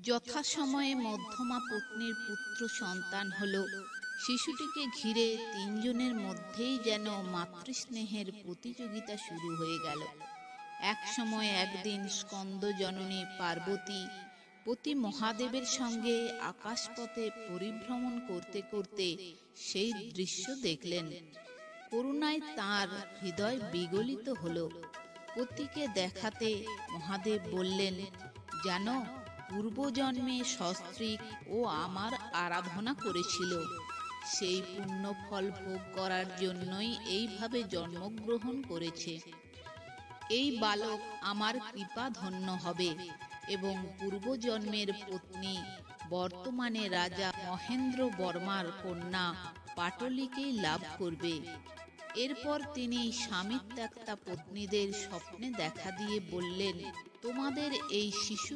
যথাসময়ে মধ্যমা পত্নীর পুত্র সন্তান হল। শিশুটিকে ঘিরে তিনজনের মধ্যেই যেন মাতৃস্নেহের প্রতিযোগিতা শুরু হয়ে গেল। এক সময় একদিন স্কন্দ জননী পার্বতী পতি মহাদেবের সঙ্গে আকাশপথে পরিভ্রমণ করতে করতে সেই দৃশ্য দেখলেন। করুণায় তার হৃদয় বিগলিত হল। পতিকে দেখাতে মহাদেব বললেন, জানো পূর্বজন্মে সস্ত্রীক ও আমার আরাধনা করেছিল। সেই পুণ্য ফল ভোগ করার জন্যই এইভাবে জন্মগ্রহণ করেছে। এই বালক আমার কৃপা ধন্য হবে এবং পূর্বজন্মের পত্নী, বর্তমানে রাজা মহেন্দ্র বর্মার কন্যা পাটলিকেই লাভ করবে। এরপর তিনি স্বামী ত্যাক্তা পত্নীদের স্বপ্নে দেখা দিয়ে বললেন, তোমাদের এই শিশু